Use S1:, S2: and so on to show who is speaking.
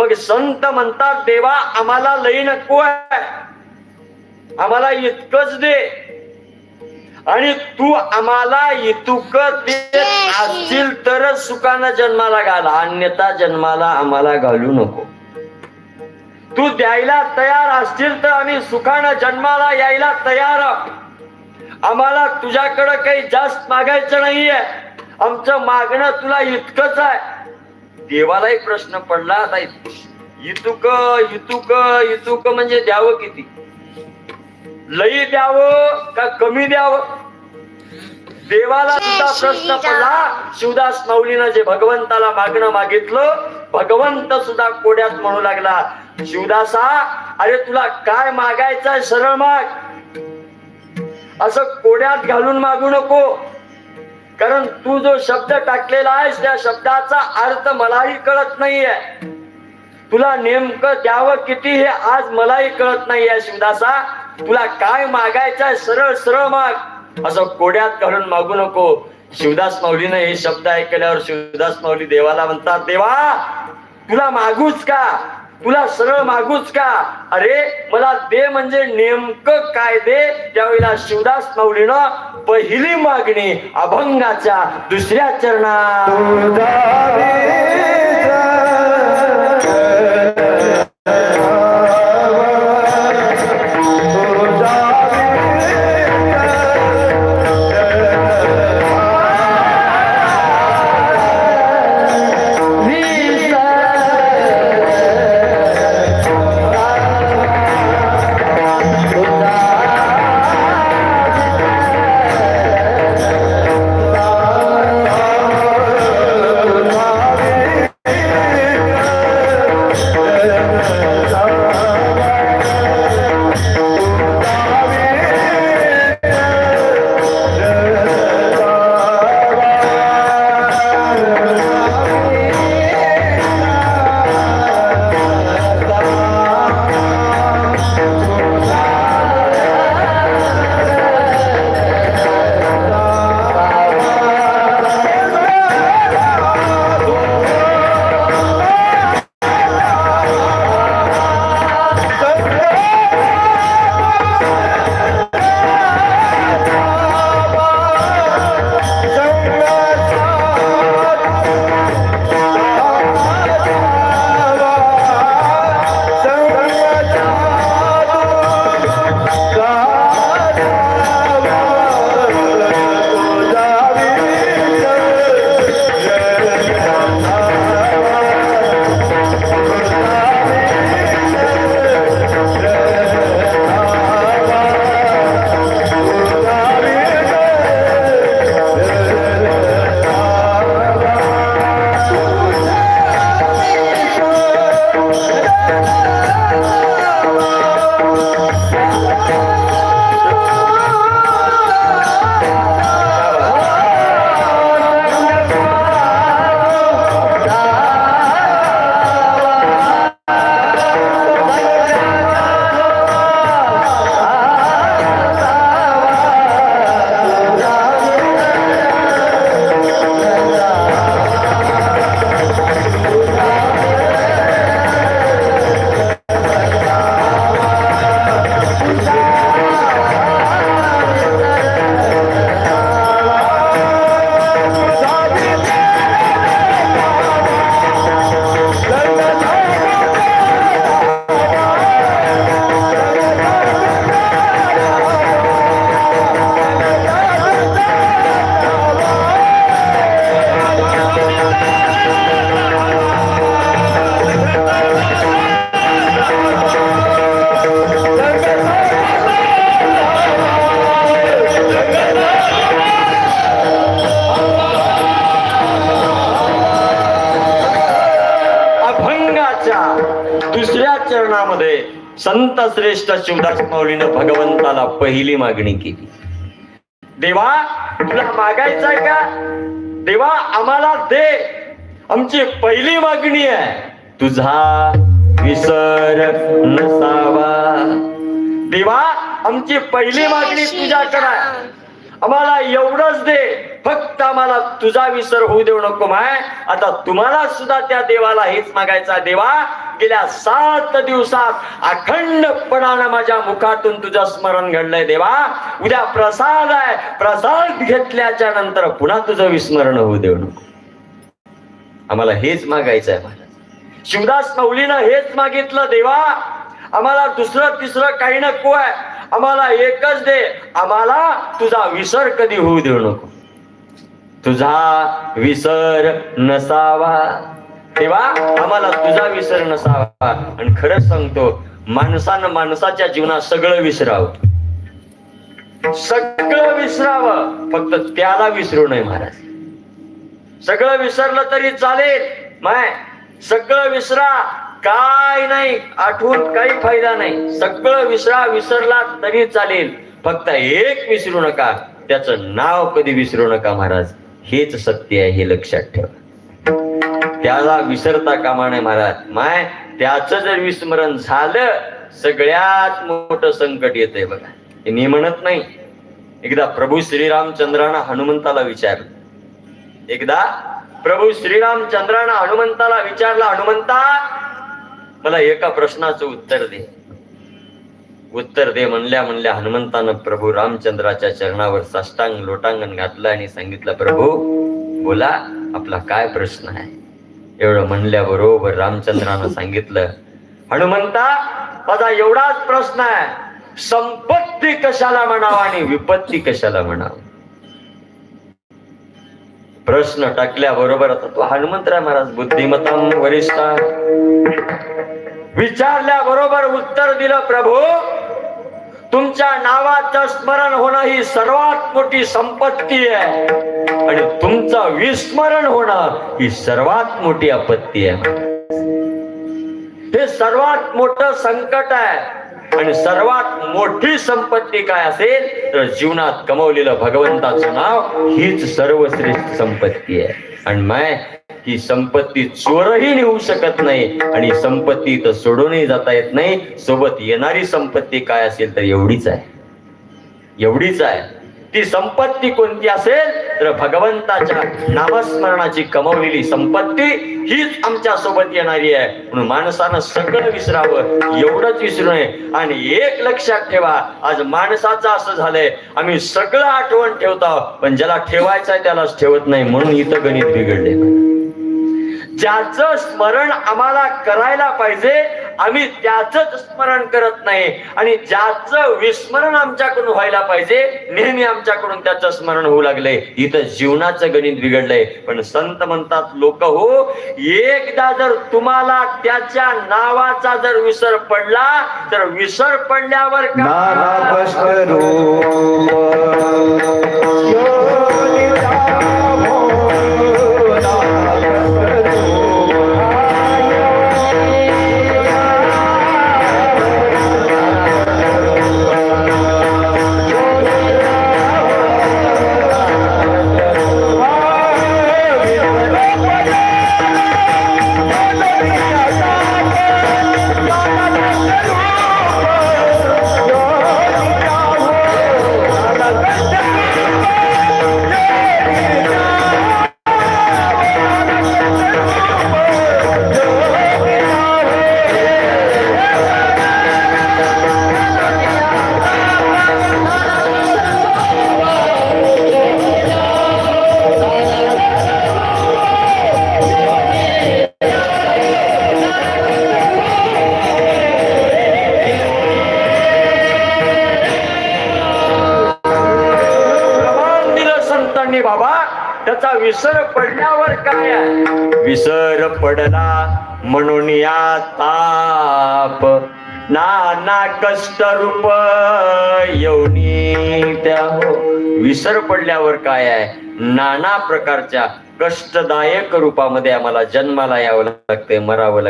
S1: मग संत म्हणतात देवा आम्हाला लई नको आहे. आम्हाला इतकंच दे. आणि तू आम्हाला इतुक देत असशील तरच सुखानं जन्माला घाला. अन्यथा जन्माला आम्हाला घालू नको. तू द्यायला तयार असशील तर आम्ही सुखानं जन्माला यायला तयार. आहोत आम्हाला तुझ्याकडं काही जास्त मागायचं नाहीये. आमचं मागणं तुला इतकंच आहे. देवालाही प्रश्न पडला आता इतुक. इतुक इतुक म्हणजे द्यावं किती? लई द्यावं का कमी द्यावं? देवाला सुद्धा प्रश्न पडला. शिवदास माऊलीनं जे भगवंताला मागणं मागितलं भगवंत सुद्धा कोड्यात म्हणू लागला शिवदासा अरे तुला काय मागायचंय सरळ माग. असं कोड्यात घालून मागू नको. कारण तू जो शब्द टाकलेला आहेस त्या शब्दाचा अर्थ मलाही कळत नाहीये. तुला नेमकं द्यावं किती हे आज मलाही कळत नाहीये शिवदासा. तुला काय मागायचंय सरळ सरळ माग. असं कोड्यात घालून मागू नको. शिवदास माऊलीने हे शब्द ऐकल्यावर शिवदास माऊली देवाला म्हणतात देवा तुला मागूच का? तुला सरळ मागूच का? अरे मला दे म्हणजे नेमकं काय दे? त्यावेळेला शिवदास माऊलीनं पहिली मागणी अभंगाच्या दुसऱ्या चरणात. दुसऱ्या चरणामध्ये संत श्रेष्ठ शिवदास माऊलीनं भगवंताला पहिली मागणी केली. देवा तुला मागायचंय का? देवा आम्हाला दे. आमची पहिली मागणी आहे. तुझा विसर नसावा. देवा आमची पहिली मागणी तुझ्याकडे आहे. आम्हाला एवढंच दे. फक्त आम्हाला तुझा विसर होऊ देऊ नको माय. आता तुम्हाला सुद्धा त्या देवाला हेच मागायचा देवा गेल्या सात दिवसात अखंडपणानं माझ्या मुखातून तुझं स्मरण घडलंय देवा. उद्या प्रसाद आहे. प्रसाद घेतल्याच्या नंतर पुन्हा तुझं विस्मरण होऊ देऊ नको. आम्हाला हेच मागायचं आहे महाराज शिवदास नवलीनं हेच मागितलं देवा. आम्हाला दुसरं तिसरं काही नको आहे. आम्हाला एकच दे. आम्हाला तुझा विसर कधी होऊ देऊ नको. तुझा विसर नसावा. तेव्हा आम्हाला तुझा विसर नसावा. आणि खरंच सांगतो माणसानं माणसाच्या जीवनात सगळं विसरावं. सगळं विसरावं. फक्त त्याला विसरू नये महाराज. सगळं विसरलं तरी चालेल. माय सगळं विसरा. काय नाही आठवून काही फायदा नाही. सगळं विसरा विसरला तरी चालेल. फक्त एक विसरू नका. त्याचं नाव कधी विसरू नका महाराज. हेच सत्य आहे हे लक्षात ठेवा. त्याला विसरता कामा नये महाराज. माय त्याच जर विस्मरण झालं सगळ्यात मोठं संकट येतंय बघा. हे मी म्हणत नाही. एकदा प्रभू श्रीरामचंद्रानं हनुमंताला विचारलं. एकदा प्रभू श्रीरामचंद्रानं हनुमंताला विचारला हनुमंता मला एका प्रश्नाचं उत्तर दे. उत्तर दे म्हणल्या म्हणल्या हनुमंतानं प्रभू रामचंद्राच्या चरणावर साष्टांग लोटांगण घातलं आणि सांगितलं प्रभू बोला आपला काय प्रश्न आहे? एवढं म्हणल्या बरोबर रामचंद्रानं सांगितलं हनुमंता माझा एवढाच प्रश्न आहे. संपत्ती कशाला म्हणावं आणि विपत्ती कशाला म्हणावं? प्रश्न टाकल्याबरोबर आता तो हनुमंतराय महाराज बुद्धिमत्ता वरिष्ठ विचारल्या बरोबर उत्तर दिलं प्रभू तुमच्या नावाचं स्मरण होणं ही सर्वात मोठी संपत्ती आहे. आणि तुमचं विस्मरण होणं ही सर्वात मोठी आपत्ती आहे. हे सर्वात मोठं संकट आहे. आणि सर्वात मोठी संपत्ती काय असेल तर जीवनात कमवलेलं भगवंताचं नाव हीच सर्वश्रेष्ठ संपत्ती आहे. आणि माय की संपत्ती चोरही नेऊ शकत नाही आणि संपत्ती तर सोडूनही जाता येत नाही. सोबत येणारी संपत्ती काय असेल तर एवढीच आहे. एवढीच आहे. ती संपत्ती कोणती असेल तर भगवंताच्या नामस्मरणाची कमवलेली संपत्ती हीच आमच्यासोबत येणारी आहे. म्हणून माणसानं सगळं विसरावं एवढंच विसरू नये. आणि एक लक्षात ठेवा आज माणसाचं असं झालंय. आम्ही सगळं आठवण ठेवतो पण ज्याला ठेवायचं आहे त्यालाच ठेवत नाही. म्हणून इथं गणित बिघडले ज्याचं स्मरण आम्हाला करायला पाहिजे आम्ही त्याच स्मरण करत नाही. आणि ज्याचं विस्मरण आमच्याकडून व्हायला पाहिजे नेहमी आमच्याकडून त्याचं स्मरण होऊ लागलंय इथं जीवनाचं गणित बिघडलंय. पण संत म्हणतात लोक हो एकदा जर तुम्हाला त्याच्या नावाचा जर विसर पडला तर विसर पडल्यावर विसर पडल्यावर काय विसर पडला म्हणून या ताप. नाना कष्ट रूप येऊनी त्या हो विसर पडल्यावर काय आहे? नाना प्रकारच्या कष्टदायक रूपामध्ये आम्हाला जन्माला यावं लागतंय मरावं लागतं